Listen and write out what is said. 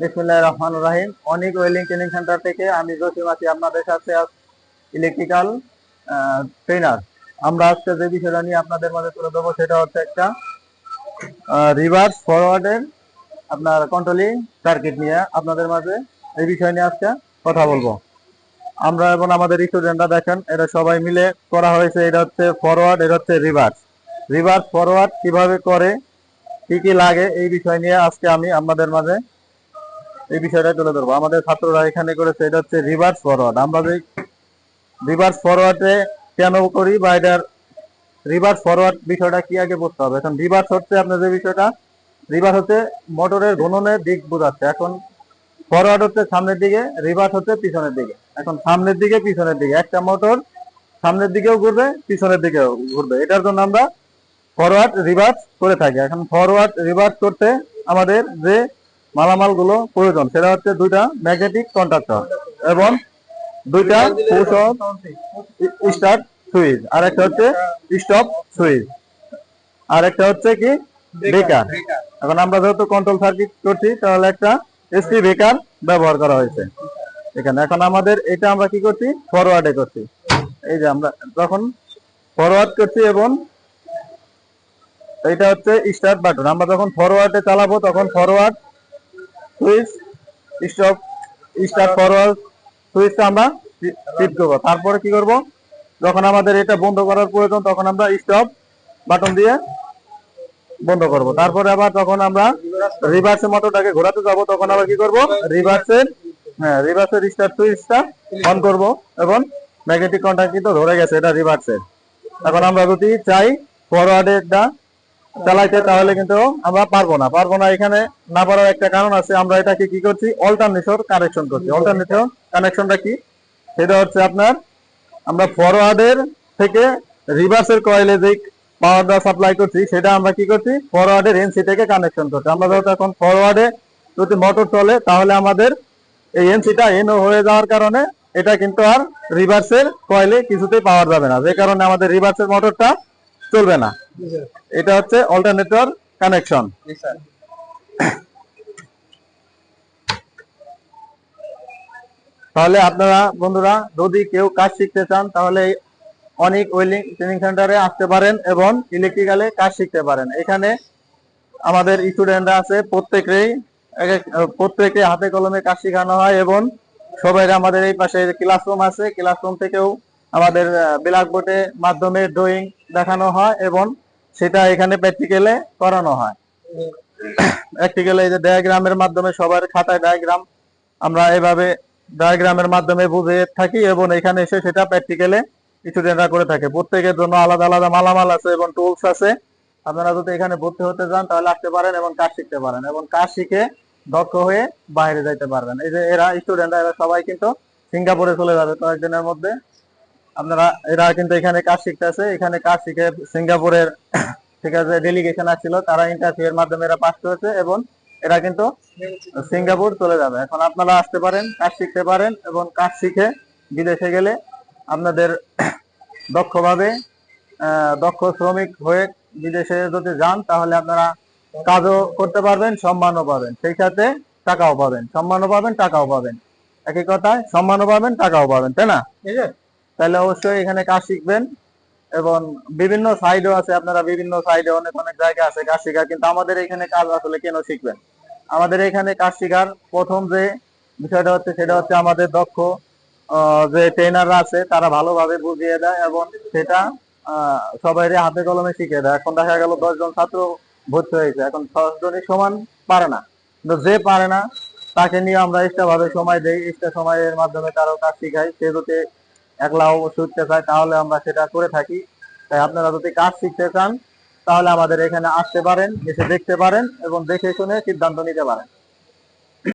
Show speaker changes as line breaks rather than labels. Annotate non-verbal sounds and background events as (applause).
বিসমুল্লাহ রহমান রাহিম। অনেক ওয়েলিং ট্রেনিং সেন্টার থেকে আমি জসিম আছি আপনাদের সাথে ইলেকট্রিক্যাল ট্রেনার আমরা আজকে যে বিষয়টা নিয়ে আপনাদের মাঝে তুলে দেবো সেটা হচ্ছে একটা রিভার্স ফরওয়ার্ডের আপনার কন্ট্রোলিং সার্কিট নিয়ে আপনাদের মাঝে এই বিষয় নিয়ে আজকে কথা বলব। আমরা এবং আমাদের স্টুডেন্টরা দেখেন এটা সবাই মিলে করা হয়েছে, এটা হচ্ছে ফরওয়ার্ড এটা হচ্ছে রিভার্স রিভার্স ফরওয়ার্ড কীভাবে করে, কি কি লাগে, এই বিষয় নিয়ে আজকে আমি আপনাদের মাঝে এই বিষয়টা তুলে ধরবো। আমাদের ছাত্ররা এখানে করেছে, এটা হচ্ছে রিভার্স ফরওয়ার্ড আমরা যে রিভার্স ফরওয়ার্ডে কেন করি বা এটার রিভার্স ফরওয়ার্ড বিষয়টা কি আগে বুঝতে হবে। এখন রিভার্স হচ্ছে আপনার যে বিষয়টা রিভার্স হচ্ছে মোটরের ঘূর্ণনের দিক বোঝাচ্ছে। এখন ফরওয়ার্ড হচ্ছে সামনের দিকে রিভার্স হচ্ছে পিছনের দিকে। এখন সামনের দিকে, পিছনের দিকে। একটা মোটর সামনের দিকেও ঘুরবে, পিছনের দিকেও ঘুরবে। এটার জন্য আমরা ফরওয়ার্ড রিভার্স করে থাকি। এখন ফরওয়ার্ড রিভার্স করতে আমাদের যে মালামালগুলো প্রয়োজন। সেটা হচ্ছে দুইটা ম্যাগনেটিক কন্ট্রাক্টর এবং দুইটা স্টার্ট সুইচ আর একটা হচ্ছে স্টপ সুইচ আর একটা হচ্ছে কি বেকার এখন আমরা যেহেতু কন্ট্রোল সার্কিট করছি, তাহলে একটা এসপি বেকার ব্যবহার করা হয়েছে এখানে। এখন আমাদের এটা আমরা কি করছি? ফরওয়ার্ডে করছি। এই যে আমরা যখন ফরওয়ার্ড করছি এবং এটা হচ্ছে স্টার্ট বাটন আমরা যখন ফরওয়ার্ডে চালাবো তখন forward switch, stop, start forward, সুইচটা আমরা টিপ করব তারপরে কি করব? যখন আমাদের এটা বন্ধ করার প্রয়োজন, তখন আমরা স্টপ বাটন দিয়ে বন্ধ করব। তারপরে আবার যখন আমরা রিভার্সের মোটরটাকে ঘোরাতে যাব, তখন আবার কি করব? রিভার্সের হ্যাঁ রিভার্সের স্টার্ট সুইচটা অন করব এবং ম্যাগনেটিক কন্ট্যাক্ট কিন্তু ধরে গেছে এটা রিভার্সের। এখন আমরা যদি চাই ফরওয়ার্ডেরটা চালাইতে, তাহলে কিন্তু আমরা পারব না। পারব না এখানে না পারার একটা কারণ আছে, আমরা এটাকে কি করছি? অল্টারনেটর কানেকশন করছি। অল্টারনেটর কানেকশনটা কি? সেটা হচ্ছে আপনার, আমরা ফরওয়ার্ডের থেকে রিভার্সের কয়েলে যে পাওয়ারটা সাপ্লাই করছি, সেটা আমরা কি করছি? ফরওয়ার্ডের এনসি থেকে কানেকশন করছি। আমরা যেহেতু এখন ফরওয়ার্ডে যদি মোটর চলে, তাহলে আমাদের এই এনসিটা এন হয়ে যাওয়ার কারণে এটা কিন্তু আর রিভার্সের কয়েলে কিছুতেই পাওয়ার যাবে না। যে কারণে আমাদের রিভার্সের মোটরটা চলবে না। এটা হচ্ছে অল্টারনেটর কানেকশন তাহলে আপনারা বন্ধুরা যদি কেউ কাজ শিখতে চান তাহলে অনেক ওয়েলিং ট্রেনিং সেন্টারে আসতে পারেন এবং ইলেকট্রিক্যালে কাজ শিখতে পারেন। এখানে আমাদের স্টুডেন্টরা আছে প্রত্যেকেই প্রত্যেকে হাতে কলমে কাজ শেখানো হয় এবং সবাই আমাদের এই পাশে ক্লাসরুম আছে। ক্লাসরুম থেকেও আমাদের ব্ল্যাকবোর্ডের মাধ্যমে ড্রয়িং দেখানো হয় এবং সেটা এখানে প্র্যাকটিক্যালে করানো হয়। প্র্যাকটিক্যালে এই যে ডায়াগ্রামের মাধ্যমে সবার খাতায় ডায়াগ্রাম আমরা এভাবে ডায়াগ্রামের মাধ্যমে বুঝে থাকি এবং এখানে এসে সেটা প্র্যাকটিক্যালে স্টুডেন্টরা করে থাকে। প্রত্যেকের জন্য আলাদা আলাদা মালামাল আছে এবং টুলস আছে। আপনারা যদি এখানে ভর্তি হতে চান, তাহলে আসতে পারেন এবং কাজ শিখতে পারেন এবং কাজ শিখে দক্ষ হয়ে বাইরে যাইতে পারবেন। এই যে এরা স্টুডেন্টরা এরা সবাই কিন্তু সিঙ্গাপুরে চলে যাবে কয়েকদিনের মধ্যে। আপনারা, এরা কিন্তু এখানে কাজ শিখতেছে। এখানে কাজ শিখে সিঙ্গাপুরের, (coughs) ঠিক আছে ডেলিগেশন আসছিল। তারা ইন্টারভিউ এর মাধ্যমে এরা পাস করেছে এবং এরা কিন্তু সিঙ্গাপুর চলে যাবে। এখন আপনারা আসতে পারেন, কাজ শিখতে পারেন এবং কাজ শিখে বিদেশে গেলে আপনাদের (coughs) দক্ষভাবে দক্ষ শ্রমিক হয়ে বিদেশে যদি যান, তাহলে আপনারা কাজও করতে পারবেন, সম্মানও পাবেন। সেই সাথে টাকাও পাবেন। সম্মানও পাবেন, টাকাও পাবেন। একই কথায়, সম্মানও পাবেন, টাকাও পাবেন, তাই না? তাহলে অবশ্যই এখানে কাজ শিখবেন এবং বিভিন্ন সাইডও আছে, আপনারা বিভিন্ন সাইডে অনেক অনেক জায়গা আছে কাজ শেখার, কিন্তু আমাদের এখানে কাজ আসলে কেন শিখবেন? আমাদের এখানে কাজ শেখার প্রথম যে বিষয়টা হচ্ছে, সেটা হচ্ছে আমাদের দক্ষ যে ট্রেনাররা আছে, তারা ভালোভাবে বুঝিয়ে দেয় এবং সেটা সবাই হাতে কলমে শিখিয়ে দেয়। এখন দেখা গেল দশজন ছাত্র ভর্তি হয়েছে, এখন দশজনই সমান পারে না। কিন্তু যে পারে না, তাকে নিয়ে আমরা এক্সট্রা ভাবে সময় দেই এক্সট্রা সময়ের মাধ্যমে তারও কাজ শিখাই সে যদি একলাও উঠতে চায়, তাহলে আমরা সেটা করে থাকি। তাই আপনারা যদি কাজ শিখতে চান, তাহলে আমাদের এখানে আসতে পারেন, এসে দেখতে পারেন এবং দেখে শুনে সিদ্ধান্ত নিতে পারেন।